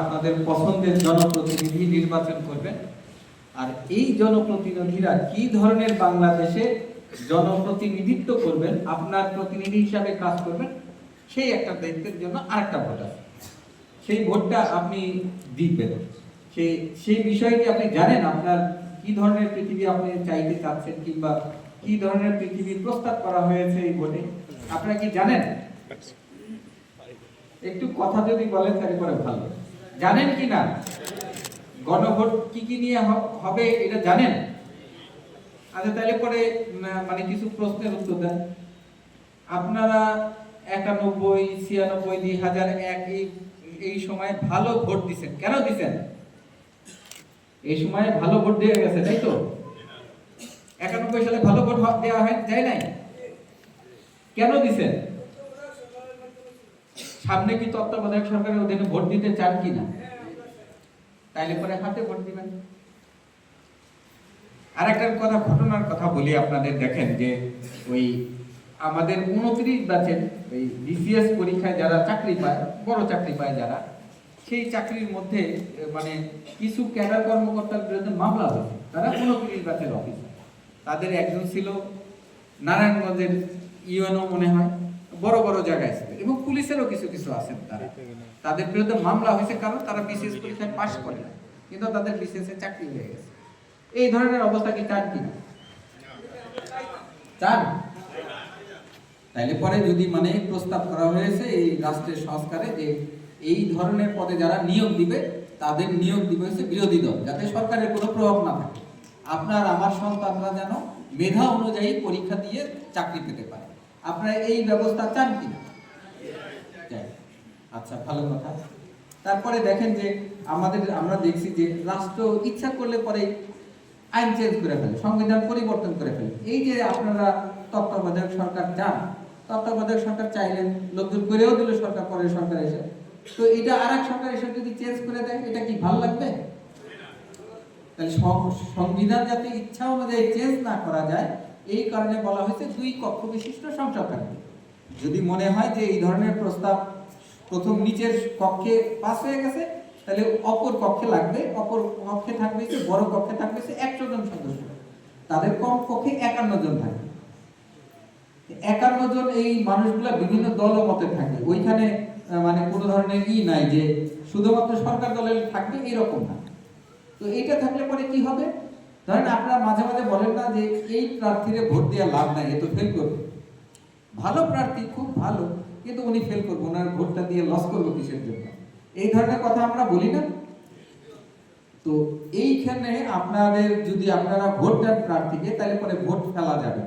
আপনাদের পছন্দের জনপ্রতিনিধি নির্বাচন করবেন। আর এই জনপ্রতিনিধিরা কি ধরনের বাংলাদেশে জনপ্রতিনিধিত্ব করবেন, আপনার প্রতিনিধি হিসাবে কাজ করবেন, সেই একটা দায়িত্বের জন্য আরেকটা ভোট আছে। সেই ভোটটা আপনি দিবেন সেই সেই বিষয়টি আপনি জানেন, আপনার কি ধরনের পৃথিবী আপনি চাইতে চাচ্ছেন কিংবা কি ধরনের পৃথিবী প্রস্তাব করা হয়েছে এই ভোটে, আপনারা কি জানেন? একটু কথা যদি বলেন, তাহলে পরে ভালো। জানেন কি না? গণভোট কি কি নিয়ে হবে এটা জানেন? আচ্ছা তাহলে পরে মানে কিছু প্রশ্নের উত্তর দেন। আপনারা একানব্বই, ছিয়ানব্বই, দুই হাজার এক, এই সময় ভালো ভোট দিচ্ছেন কেন দিচ্ছেন এই সময় ভালো ভোট দিয়ে গেছে, তাই তো? একানব্বই সালে ভালো ভোট দেওয়া হয়, যায় নাই? কেন দিছেন? সামনে কি তত্ত্বাবধায়ক সরকারের অধীনে ভোট দিতে চান কি না তাইলে পরে হাতে ভোট দিবেন। আর একটা কথা, ঘটনার কথা বলি আপনাদের, দেখেন যে ওই আমাদের উনত্রিশ ব্যাচের ওই বিসিএস পরীক্ষায় যারা চাকরি পায়, বড় চাকরি পায় যারা, সেই চাকরির মধ্যে মানে কিছু ক্যাডার কর্মকর্তার বিরুদ্ধে মামলা হয়েছে। তারা উনত্রিশ ব্যাচের অফিসার তাদের একজন ছিল নারায়ণগঞ্জের ইউএনও মনে হয়। বড় বড় জায়গায় ছিল এবং পুলিশেরও কিছু কিছু আছেন তারা। তাদের বিরুদ্ধে মামলা হয়েছে কারণ তারা বিসিএস পরীক্ষায় পাশ করে না, কিন্তু তাদের বিসিএস এ চাকরি হয়ে গেছে। এই ধরনের অবস্থা কি চান কিনা চান? তাইলে পরে যদি মানে প্রস্তাব করা হয়েছে এই রাষ্ট্রের সংস্কারে যে এই ধরনের পদে যারা নিয়োগ দিবে, তাদের নিয়োগ দিবে হচ্ছে বিরোধী দল, যাতে সরকারের কোনো প্রভাব না থাকে। আপনার, আমার সন্তানরা যেন মেধা অনুযায়ী পরীক্ষা দিয়ে চাকরি পেতে পারে। আপনারা এই ব্যবস্থা চান কিনা? আচ্ছা ভালো কথা। তারপরে দেখেন যে আমাদের, আমরা দেখছি যে রাষ্ট্র ইচ্ছা করলে পরে আইন চেঞ্জ করে ফেলে, সংবিধান পরিবর্তন করে ফেলে। এই যে আপনারা তত্ত্বাবধায়ক সরকার চান, তত্ত্বাবধায়ক সরকার চাইলেন লোকজন করেও দিল সরকার পরের সরকার এসে। তো এটা আর এক সরকার এসে যদি চেঞ্জ করে দেয়, এটা কি ভালো লাগবে? তাহলে সংবিধান যাতে ইচ্ছা অনুযায়ী চেঞ্জ না করা যায় এই কারণে বলা হয়েছে দুই কক্ষ বিশিষ্ট সংসদ থাকবে যদি মনে হয় যে এই ধরনের প্রস্তাব প্রথম নিচের কক্ষে পাস হয়ে গেছে, তাহলে অপর কক্ষে লাগবে, অপর কক্ষে থাকবে যে বড় কক্ষে থাকবে সে একশো জন সদস্য। তাদের কম কক্ষে একান্ন জন থাকবে একান্ন জন এই মানুষগুলা বিভিন্ন দল মতে থাকে। ওইখানে মানে কোনো ধরনের ই নাই যে শুধুমাত্র সরকার দলের থাকবে, এরকম না। তো এইটা থাকলে পরে কি হবে? ধরেন আপনারা মাঝে মাঝে বলেন না এই প্রার্থীরে ভোট দেওয়া লাভ নাই, এ তো ফেল করবে। ভালো প্রার্থী, খুব ভালো, কিন্তু উনি ফেল করব, ওনার ভোটটা দিয়ে লস করব কিসের জন্য? এই ধরনের কথা আমরা বলি না। তো এইখানে আপনাদের যদি আপনারা ভোট দেন প্রার্থীকে, তাহলে পরে ভোট ফেলা যাবে